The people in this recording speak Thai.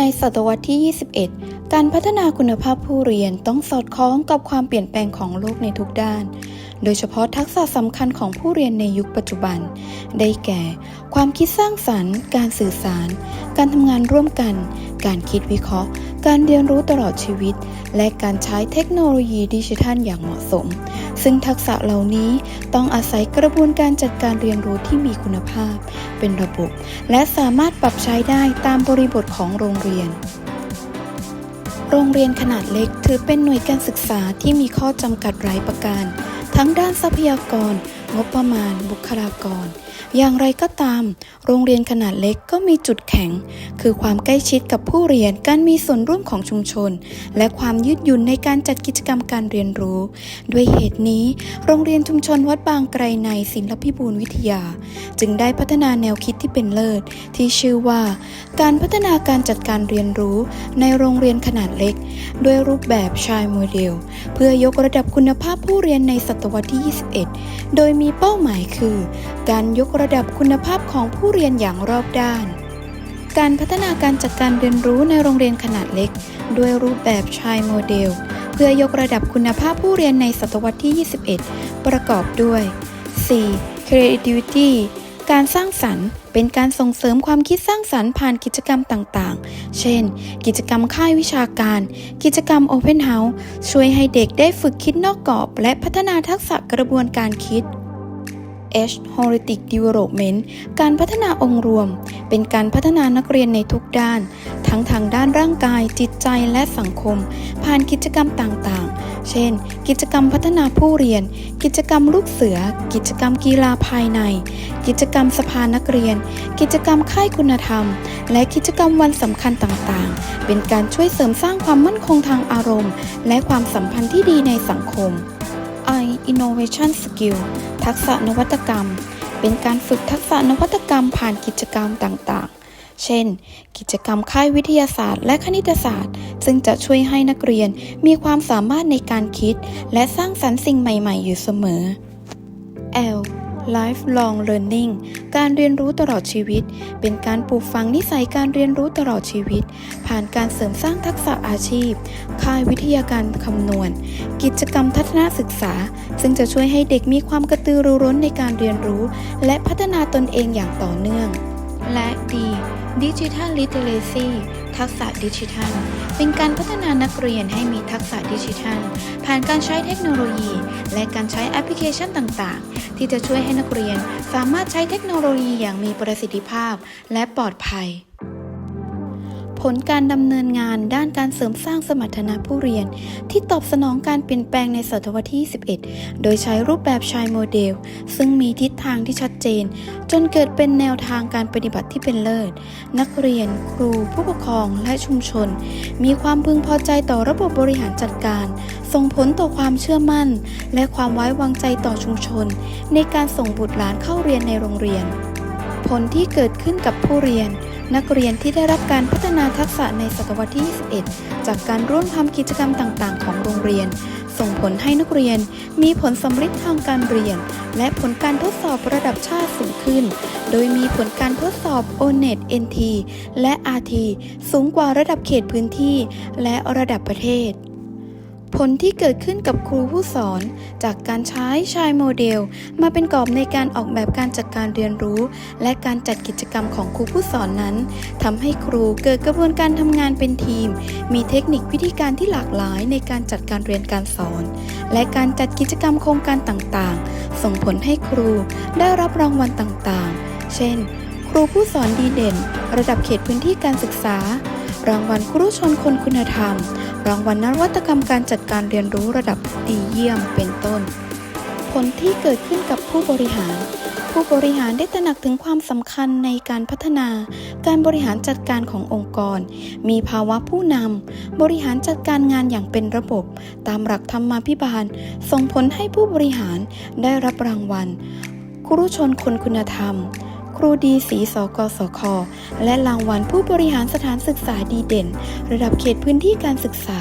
ในศตวรรษที่ 21 การพัฒนาคุณภาพผู้เรียนต้องสอดคล้องกับความเปลี่ยนแปลงของโลกในทุกด้าน โดยเฉพาะทักษะสำคัญของผู้เรียนในยุคปัจจุบัน ได้แก่ ความคิดสร้างสรรค์ การสื่อสาร การทำงานร่วมกัน การคิดวิเคราะห์ การเรียนรู้ตลอดชีวิต และการใช้เทคโนโลยีดิจิทัลอย่างเหมาะสม ซึ่งทักษะเหล่านี้ต้องอาศัยกระบวนการจัดการเรียนรู้ที่มีคุณภาพ เป็นระบบ และสามารถปรับใช้ได้ตามบริบทของโรงเรียนโรงเรียนขนาดเล็กถือเป็นหน่วยการศึกษาที่มีข้อจำกัดหลายประการ ทั้งด้านทรัพยากร งบประมาณ บุคลากร อย่างไรก็ตาม โรงเรียนขนาดเล็กก็มีจุดแข็ง คือความใกล้ชิดกับผู้เรียน การมีส่วนร่วมของชุมชน และความยืดหยุ่นในการจัดกิจกรรมการเรียนรู้ ด้วยเหตุนี้ โรงเรียนชุมชนวัดบางไกรในศิลปิบูรณวิทยา จึงได้พัฒนาแนวคิดที่เป็นเลิศ ที่ชื่อว่า การพัฒนาการจัดการเรียนรู้ ในโรงเรียนขนาดเล็ก ด้วยรูปแบบชายโมเดล เพื่อยกระดับคุณภาพผู้เรียนในศตวรรษที่ 21 โดยมีเป้าหมายคือ การยกระดับคุณภาพของผู้เรียนอย่างรอบด้าน การพัฒนาการจัดการเรียนรู้ในโรงเรียนขนาดเล็ก ด้วยรูปแบบชายโมเดล เพื่อยกระดับคุณภาพผู้เรียนในศตวรรษที่ 21 ประกอบด้วย 4. creativity การสร้างสรรค์เป็นการส่งเสริมความคิดสร้างสรรค์ผ่านกิจกรรมต่างๆ เช่น กิจกรรมค่ายวิชาการ กิจกรรม Open House ช่วยให้เด็กได้ฝึกคิดนอกกรอบ และพัฒนาทักษะกระบวนการคิด H Holistic Development การพัฒนาองค์รวม เป็นการพัฒนานักเรียนในทุกด้าน ทั้งทางด้านร่างกาย จิตใจและสังคม ผ่านกิจกรรมต่างๆ เช่น กิจกรรมพัฒนาผู้เรียน กิจกรรมลูกเสือ กิจกรรมกีฬาภายใน กิจกรรมสภานักเรียน กิจกรรมค่ายคุณธรรม และกิจกรรมวันสำคัญต่างๆ เป็นการช่วยเสริมสร้างความมั่นคงทางอารมณ์ และความสัมพันธ์ที่ดีในสังคม Innovation Skill ทักษะนวัตกรรม เป็นการฝึกทักษะนวัตกรรมผ่านกิจกรรมต่างๆ เช่น กิจกรรมค่ายวิทยาศาสตร์ และคณิตศาสตร์ ซึ่งจะช่วยให้นักเรียนมีความสามารถในการคิด และสร้างสรรค์สิ่งใหม่ ๆ อยู่เสมอ L Lifelong Learning การเรียนรู้ตลอดชีวิต เป็นการปลูกฝังนิสัยการเรียนรู้ตลอดชีวิต ผ่านการเสริมสร้างทักษะอาชีพ ค่ายวิทยาการคำนวณ กิจกรรมทัศนศึกษา ซึ่งจะช่วยให้เด็กมีความกระตือรือร้นในการเรียนรู้ และพัฒนาตนเองอย่างต่อเนื่อง และ D Digital Literacy ทักษะดิจิทัล เป็นการพัฒนานักเรียนให้มีทักษะดิจิทัล ผ่านการใช้เทคโนโลยี และการใช้แอปพลิเคชันต่างๆ ที่จะช่วยให้นักเรียนสามารถใช้เทคโนโลยีอย่างมีประสิทธิภาพและปลอดภัย ผลการดำเนินงานด้านการเสริมสร้างสมรรถนะผู้เรียน ที่ตอบสนองการเปลี่ยนแปลงในศตวรรษที่21โดยใช้รูปแบบชายโมเดล ซึ่งมีทิศทางที่ชัดเจน จนเกิดเป็นแนวทางการปฏิบัติที่เป็นเลิศ นักเรียน ครู ผู้ปกครองและชุมชน มีความพึงพอใจต่อระบบบริหารจัดการ ส่งผลต่อความเชื่อมั่น และความไว้วางใจต่อชุมชน ในการส่งบุตรหลานเข้าเรียนในโรงเรียน ผลที่เกิดขึ้นกับผู้เรียน นักเรียนที่ได้รับการพัฒนาทักษะในศตวรรษที่ 21 จากการร่วมทำกิจกรรมต่าง ๆ ของโรงเรียน ส่งผลให้นักเรียนมีผลสำฤทธิ์ทางการเรียน และผลการทดสอบระดับชาติสูงขึ้น โดยมีผลการทดสอบ O-NET NT และ RT สูงกว่าระดับเขตพื้นที่ และระดับประเทศ ผลที่เกิดขึ้นกับครูผู้สอน จากการใช้ชายโมเดล มาเป็นกรอบในการออกแบบการจัดการเรียนรู้ และการจัดกิจกรรมของครูผู้สอนนั้นทำให้ครูเกิดกระบวนการทำงานเป็นทีม มีเทคนิควิธีการที่หลากหลายในการจัดการเรียนการสอน และการจัดกิจกรรมโครงการต่างๆ ส่งผลให้ครูได้รับรางวัลต่างๆ เช่น ครูผู้สอนดีเด่น ระดับเขตพื้นที่การศึกษา รางวัลครูชนคนคุณธรรม รางวัลนวัตกรรมการจัดการเรียนรู้ระดับดีเยี่ยมเป็นต้น ผลที่เกิดขึ้นกับผู้บริหาร ผู้บริหารได้ตระหนักถึงความสำคัญในการพัฒนา การบริหารจัดการขององค์กร มีภาวะผู้นำบริหารจัดการงานอย่างเป็นระบบ ตามหลักธรรมาภิบาล ส่งผลให้ผู้บริหารได้รับรางวัลครูชนคนคุณธรรม ครูดีสีสกสค และรางวัลผู้บริหารสถานศึกษาดีเด่น ระดับเขตพื้นที่การศึกษา